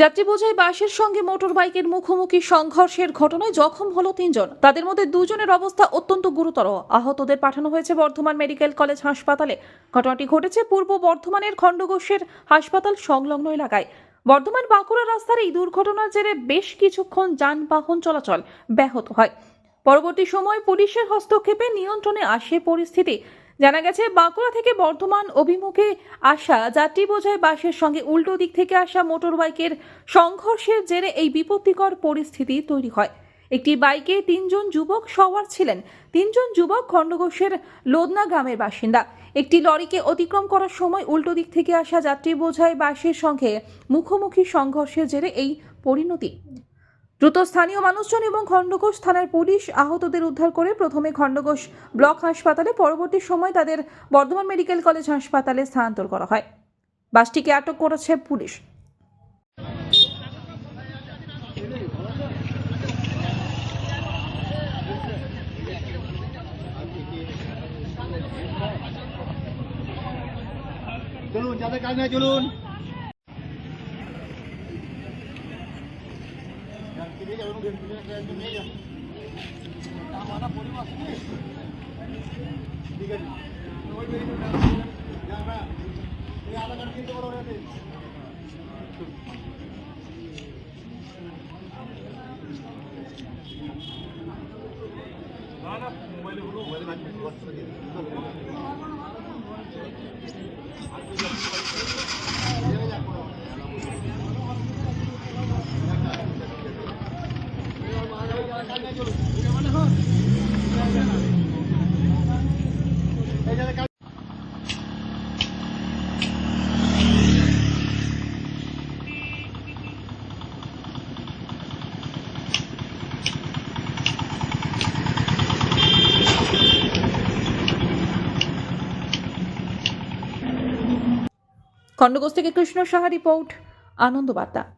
যাত্রী বোঝাই বাসের সঙ্গে মোটর বাইকের মুখোমুখি সংঘর্ষের ঘটনায় জখম হলো তিনজন। তাদের মধ্যে দুজনের অবস্থা অত্যন্ত গুরুতর। আহতদের পাঠানো হয়েছে বর্ধমান মেডিকেল কলেজ হাসপাতালে। ঘটনাটি ঘটেছে পূর্ব বর্ধমানের খণ্ডঘোষের হাসপাতাল সংলগ্ন এলাকায়। বর্ধমান বাঁকুড়া রাস্তার এই দুর্ঘটনার জেরে বেশ কিছুক্ষণ যানবাহন চলাচল ব্যাহত হয়। পরবর্তী সময় পুলিশের হস্তক্ষেপে নিয়ন্ত্রণে আসে পরিস্থিতি। জানা গেছে, বাঁকুড়া থেকে বর্ধমান অভিমুখে আসা যাত্রী বোঝাই বাসের সঙ্গে উল্টো দিক থেকে আসা মোটর বাইকের সংঘর্ষের জেরে এই বিপত্তিকর পরিস্থিতি তৈরি হয়। একটি বাইকে তিনজন যুবক সওয়ার ছিলেন। তিনজন যুবক খণ্ডঘোষের লোদনা গ্রামের বাসিন্দা। একটি লরিকে অতিক্রম করার সময় উল্টো দিক থেকে আসা যাত্রী বোঝাই বাসের সঙ্গে মুখোমুখি সংঘর্ষের জেরে এই পরিণতি। দ্রুত স্থানীয় মানুষজন এবং খণ্ডঘোষ থানার পুলিশ আহতদের উদ্ধার করে প্রথমে খণ্ডঘোষ ব্লক হাসপাতালে, পরবর্তী সময় তাদের বর্ধমান মেডিকেল কলেজ হাসপাতালে স্থানান্তর করা হয়। বাসটিকে আটক করেছে পুলিশ। চলুন, যাদের কাজ নাই, চলুন। না এই আধার কার্ড কিনতে পারো ওখানে না না মোবাইলে হলো মোবাইলে কাজ খণ্ডঘোষ থেকে কৃষ্ণ সাহা রিপোর্ট আনন্দ বার্তা